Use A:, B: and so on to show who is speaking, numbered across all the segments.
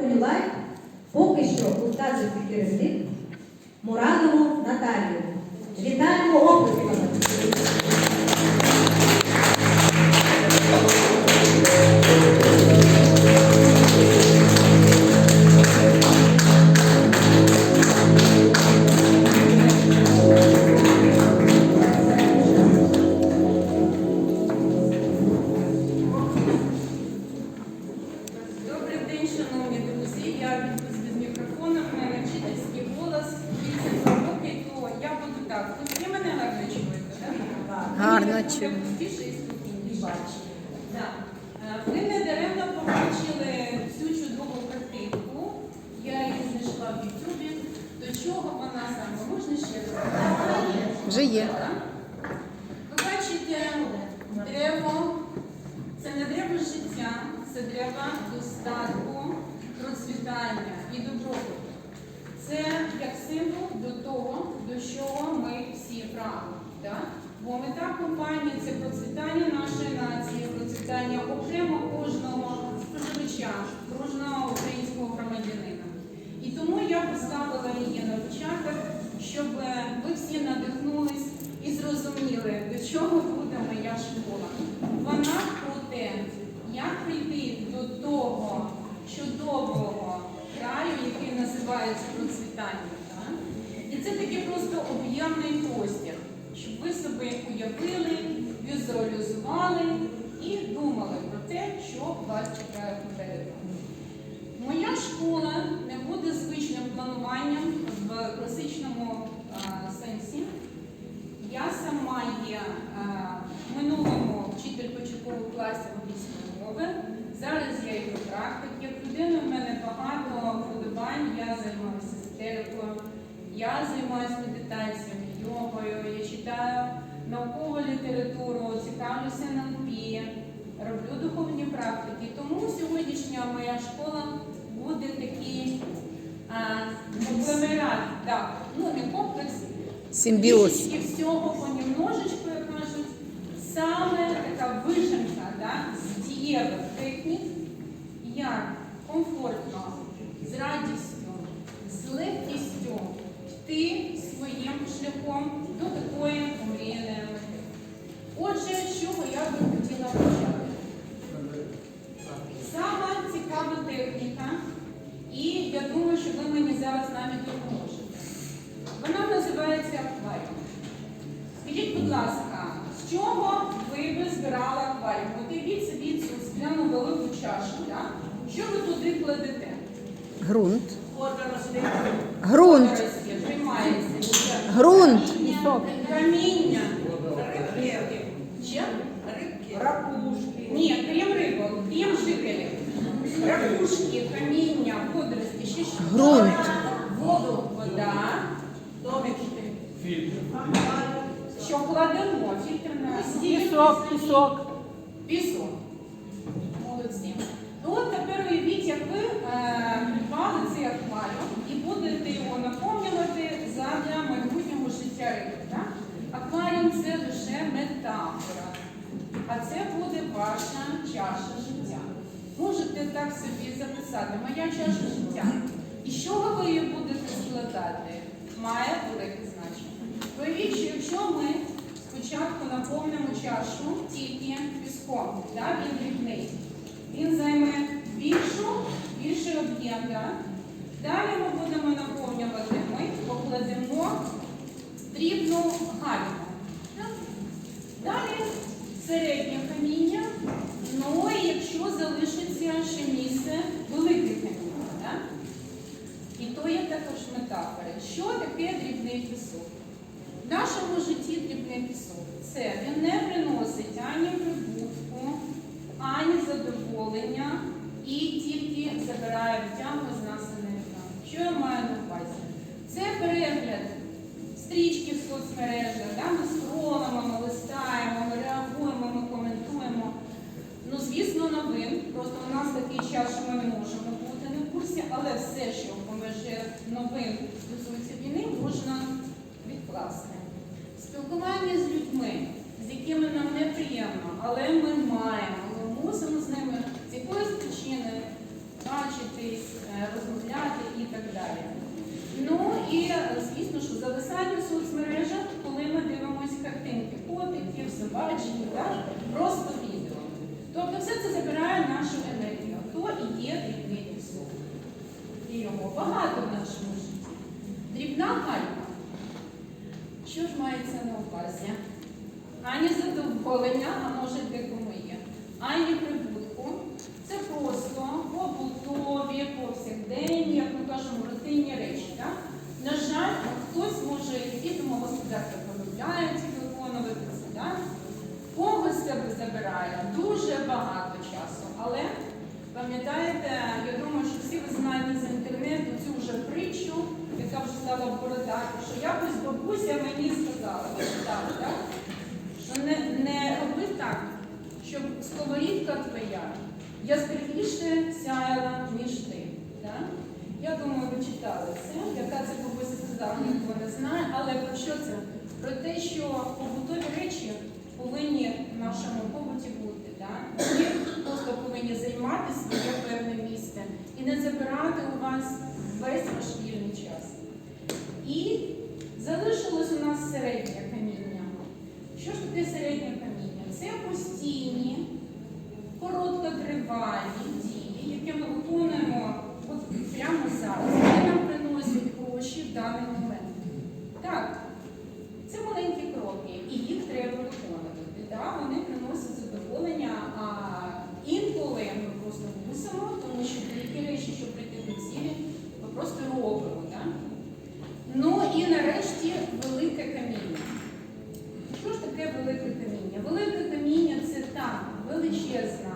A: Полюлай поки що укладеться керівник Муранову Наталію. Вітаємо оплесками.
B: Добрий день, шановні. Я без мікрофона, в мене вчительський голос. Вісім роки, то я буду так. Ви мене гарно чуєте, так?
C: Гарно
B: Мені так
C: чую.
B: і спокійніше. Так. Е, Ви не даремно побачили цю чудову картинку. Я її знайшла в Ютубі. До чого вона саме? Можна ще раз?
C: Вже є.
B: Ви бачите дерево, це не дерево життя, це дерево достатку, процвітання і добробуту. Це як символ до того, до чого ми всі прагнемо. Бо мета компанії це процвітання нашої нації, процвітання окремо кожного споживача, кожного українського громадянина. І тому я поставила її на початок, щоб ви всі надихнулись і зрозуміли, до чого буде моя школа. Вона про те, як прийти до того чудового краю, який називається процвітання. Так? І це такий просто об'ємний простір, щоб ви собі уявили, візуалізували і думали про те, що вас чекає попереду. Моя школа не буде звичним плануванням в класичному а, сенсі. Я сама є в минулому вчитель початкових класів англійської мови. Зараз я йду практик. Як людина в мене багато вподобань. Я займаюся езотерикою, я займаюся медитаціями, йогою, я читаю наукову літературу, цікавлюся НЛП, роблю духовні практики. Тому сьогоднішня моя школа буде такий конгломерат, так, ну не комплекс,
C: Симбіоз.
B: трішечки всього понемножечку, як кажуть, саме така вишенка да, з дієвих технік, як комфортно, з радістю, з легкістю йти своїм шляхом до такої омріяної мети. Отже, з чого я би хотіла почати? Сама цікава техніка, і я думаю, що ви мені зараз навіть допоможете. Вона називається акваріум. Скажіть, будь ласка, з чого ви би збирали акваріум? От уявіть собі цю скляну велику чашу, так? Що ви туди кладете?
C: Грунт. Грунт.
B: Тримається.
C: Грунт.
B: Каміння. Рибки. Ще? Рибки. Ракушки. Ні, крім рибок, крім жителів. Ракушки, каміння, водорості, ще що?
C: Ґрунт.
B: Воду, вода. Домики. Що кладемо? Фільтр на
D: Пісок, пісок.
B: Пісок. Молодці. Ви е, придбали цей акваріум і будете його наповнювати задля майбутнього життя риби. Так? Акваріум це лише метафора, а це буде ваша чаша життя. Можете так собі записати, моя чаша життя. І чого ви її будете складати? Має велике значення. Уявіть, що якщо ми спочатку наповнимо чашу тільки піском, да, він дрібний. Він займе більшу, більший об'єм. Да? Далі ми будемо наповнювати, ми покладемо дрібну гальку. Да? Далі середнє каміння, ну і якщо залишиться ще місце, велике каміння. Да? І то є також метафори. Що таке дрібний пісок? В нашому житті дрібний пісок це він не приносить але ми маємо, ми мусимо з ними з якоїсь причини бачитись, е, розмовляти і так далі. Ну і звісно, що зависання в соцмережах, коли ми дивимося картинки, котиків, собачків, просто відео. Тобто все це забирає нашу енергію, то і є дрібний пісок. І його багато в нашому житті. Дрібна гальма. Що ж мається на увазі? Ані задоволення, а може декому є, ані прибутку. Це просто побутові, повсякденні, як ми кажемо, рутинні речі. Так? На жаль, хтось може і домогосподарки полюбляють виконувати. Так? Когось себе забирає дуже багато часу. Але пам'ятаєте, я думаю, що всі ви знаєте з інтернету цю вже притчу, яка вже стала бородати, що якось бабуся мені сказала, ви читали, так? що не, не роби так, щоб сковорідка твоя яскравіше сяяла, ніж ти. Так? Я думаю, ви читали це, яка це бабуся сказала, ніхто не знає, але про що це? Про те, що побутові речі повинні в нашому побуті бути. Так? Вони просто повинні займати своє певне місце і не забирати у вас весь ваш вільний час. І залишилось у нас середнє каміння. Що ж таке середнє каміння? Це постійні, короткотривалі дії, які ми виконуємо от прямо зараз. Вони нам приносять гроші в даний момент. Так, це маленькі кроки, і їх треба виконувати. Да? Вони приносять задоволення, а інколи ми просто мусимо, тому що деякі речі, щоб прийти до цілі, ми просто робимо. Да? Ну і нарешті велике каміння. Що ж таке велике каміння? Велике каміння це та величезна,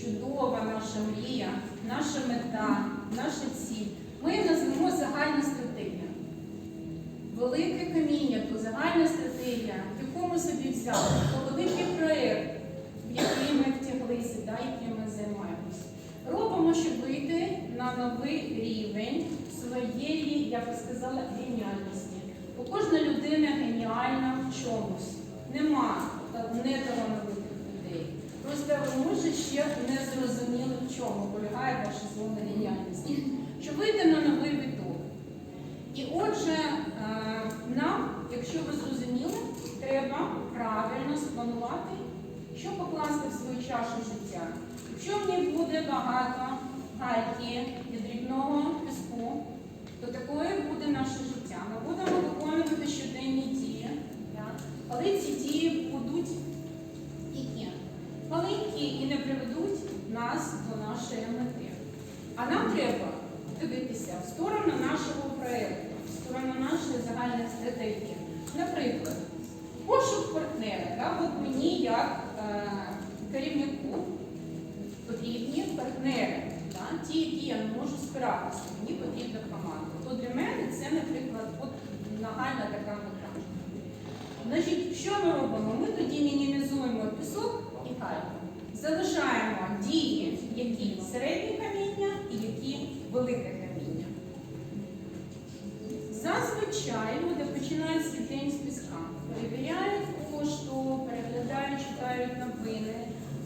B: чудова наша мрія, наша мета, наша ціль. Ми її назвемо загальна стратегія. Велике каміння то загальна стратегія, яку ми собі взяли, то великий проєкт, в який ми втяглися, да, яким ми займаємося. Робимо, щоб вийти на новий рівень своєї, я би сказала, геніальності. Бо кожна людина геніальна в чомусь. Нема та- неталановитих Просто може ще не зрозуміли, в чому полягає ваша зона геніальності. Щоб вийти на новий виток. І отже, е, нам, якщо ви зрозуміли, треба правильно спланувати, що покласти в свою чашу життя. Якщо в ній буде багато гайки і дрібного піску, то такою буде наше життя. Ми будемо виконувати щоденні дії, так? але ці дії будуть які? маленькі і не приведуть нас до нашої мети. А нам треба дивитися в сторону нашого проєкту, в сторону нашої загальної стратегії. Наприклад, пошук партнера. Так? От мені як е, керівнику потрібні партнери, так? ті, які я не можу спиратися, мені потрібна команда. То для мене це, наприклад, от нагальна така мета. Значить, що ми робимо? Ми тоді мінімізуємо пісок і кальку. Залишаємо дії, які середнє каміння і які велике каміння. Зазвичай люди починають свій день з піска. Перевіряють пошту, переглядають, читають новини,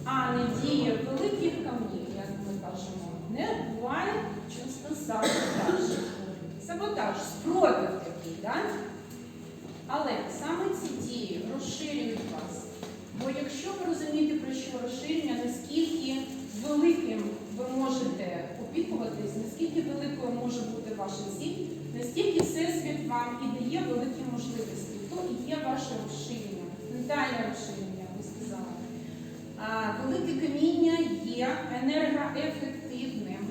B: а не діє великих камнів, як ми кажемо. Не буває часто саботаж. Саботаж, спротив такий, так? Але саме ці дії розширюють вас. Бо якщо ви розумієте, про що розширення, наскільки великим ви можете опікуватись, наскільки великою може бути ваша ціль, настільки Всесвіт вам і дає великі можливості. То і є ваше розширення, ментальне розширення, сказала. А, велике каміння є енергоефективним,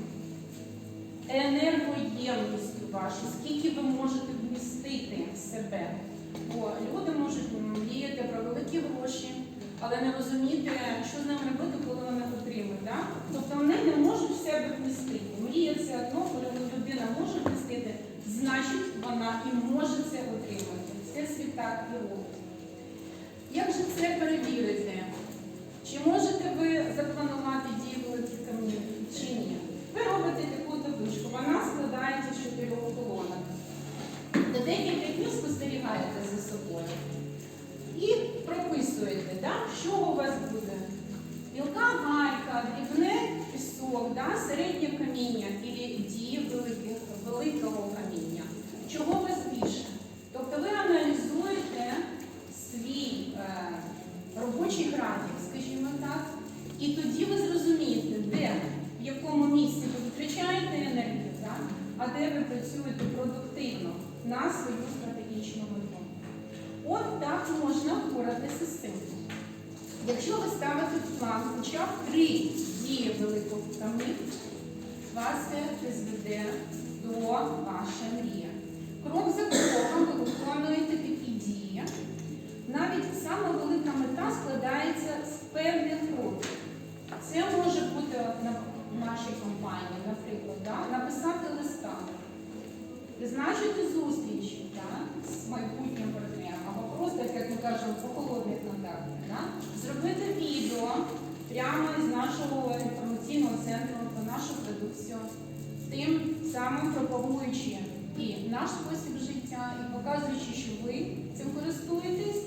B: енергоємністю вашу, скільки ви можете вмістити в себе. Бо люди можуть мріяти про великі гроші, але не розуміти, що з ними робити, коли вони отримують. Да? Тобто вони не можуть в себе вмістити. Мрія це одно, коли людина може вмістити, значить вона і може це отримати. Це світ так і робить. Як же це перевірити? Чи можете ви запланувати дії великих камнів, чи ні? Ви робите таку табличку, вона складається з чотирьох колонок. Та декілька днів спостерігаєте за собою і прописуєте, да, що у вас буде. Мілка гайка, дрібне пісок, да, середнє каміння і дії великих, великого каміння. Чого ви ви працюєте продуктивно на свою стратегічну мету. От так можна впоратися з цим. Якщо ви ставите план хоча б три дії великого камні, вас це призведе до вашої мрії. Крок за кроком ви виконуєте такі дії. Навіть саме велика мета складається з певних кроків. Це може бути в нашій компанії, наприклад, да? Призначити зустріч да? з майбутнім партнером, або просто, як ми кажемо, по холодних контактах. Да? Зробити відео прямо із нашого інформаційного центру про нашу продукцію, тим самим пропагуючи і наш спосіб життя, і показуючи, що ви цим користуєтесь,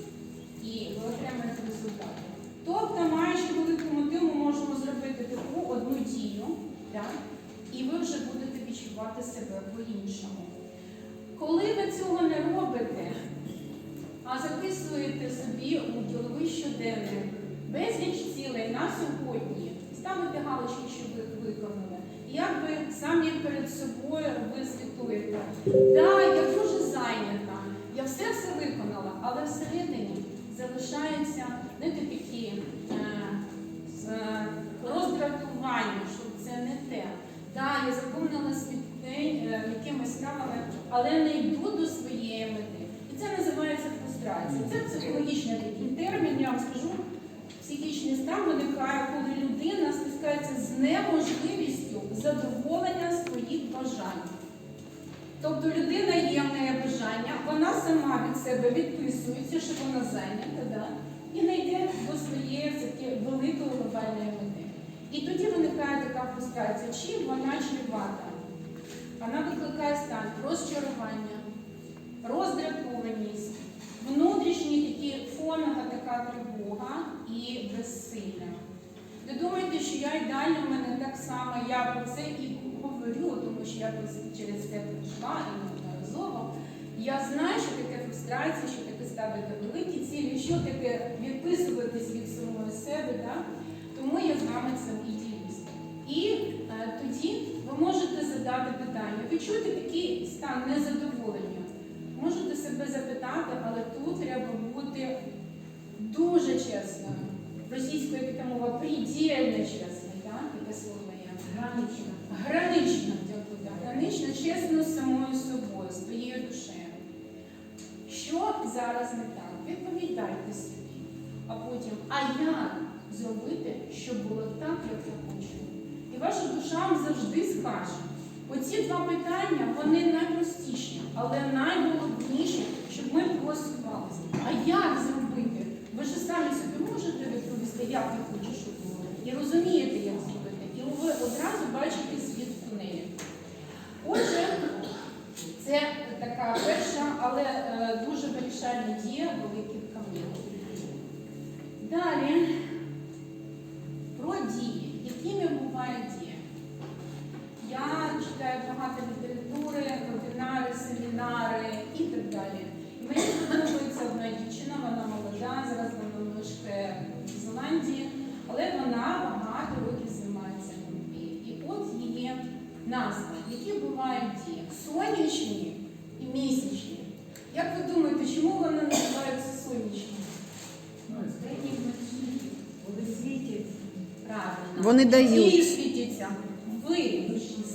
B: і ви отримаєте результат. Тобто, маючи велику мету, ми можемо зробити таку одну дію, так? і ви вже будете відчувати себе по-іншому. Коли ви цього не робите, а записуєте собі у діловий щоденник безліч цілей на сьогодні, ставите галочки, що ви їх виконали. Як ви самі перед собою ви звітуєте, да, я дуже зайнята, я все все виконала, але всередині залишаються знаєте, такі але не йду до своєї мети. І це називається фрустрація. Це психологічний такий термін, я вам скажу. Психічний стан виникає, коли людина стискається з неможливістю задоволення своїх бажань. Тобто людина є в неї бажання, вона сама від себе відписується, що вона зайнята, да? і не йде до своєї все-таки великої глобальної мети. І тоді виникає така фрустрація, чим вона чревата. Вона викликає стан розчарування, роздратованість, внутрішні такі фонова така тривога і безсилля. Не думайте, що я ідеальна, в мене так само, я про це і говорю, тому що я через це пройшла і неодноразово. Я знаю, що таке фрустрація, що таке ставити великі цілі, що таке відписуватись від самого себе. Да? Тому я з вами цим і ділюсь. І е, тоді ви можете задати питання. Ви чуєте такий стан незадоволення? Можете себе запитати, але тут треба бути дуже чесною. Російською яка мова предельно чесною, так? Таке слово є.
A: Гранично.
B: Гранично, дякую, так. Гранично, чесно з самою собою, з твоєю душею. Що зараз не так? Відповідайте собі. А потім, а як зробити, щоб було так, як я хочу? І ваша душа завжди скаже. Оці два питання, вони найпростіші, але найголовніші, щоб ми просувалися. А як зробити? Ви ж самі собі можете відповісти, як я хочу, щоб. І розумієте, як зробити. І ви одразу бачите світ в тунелі. Отже, це така перша, але е, дуже вирішальна дія великих камнів. Далі Правильно.
C: Вони дають.
B: І світяться. Ви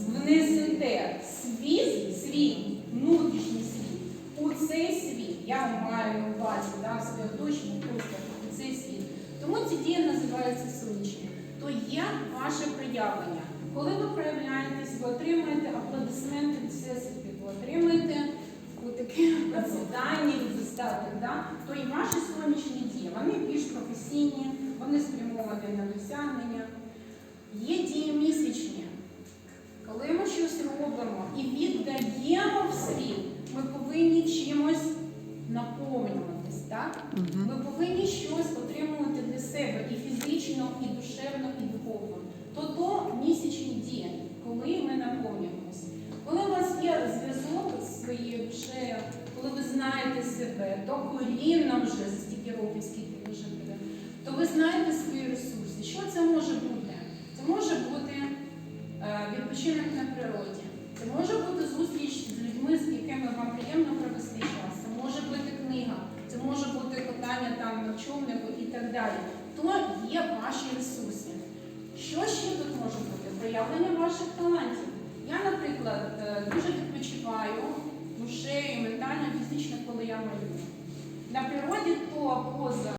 B: внесете світ, світ, внутрішній світ, у цей світ. Я маю на увазі да, своє оточення, просто у цей світ. Тому ці дії називаються сонячні. То є ваше проявлення. Коли ви проявляєтесь, ви отримуєте аплодисменти від всесвіту, ви отримуєте таке процвітання достаток, да? то і ваші сонячні дії, вони більш професійні, вони спрямовані на досягнення. Є дії місячні. Коли ми щось робимо і віддаємо в світ, ми повинні чимось наповнюватись, так? Ми повинні щось отримувати для себе і фізично, і душевно, і духовно. То то місячні дії, коли ми наповнюємося. Коли у вас є зв'язок з своєю душею, коли ви знаєте себе, докорінно вже за стільки років, скільки ви живете, то ви знаєте ресурси. Що це може бути? Це може бути е, відпочинок на природі, це може бути зустріч з людьми, з якими вам приємно провести час, це може бути книга, це може бути питання там на човнику і так далі. То є ваші ресурси. Що ще тут може бути? Проявлення ваших талантів. Я, наприклад, е, дуже відпочиваю душею, ментально, фізично, коли я малюю. На природі то поза.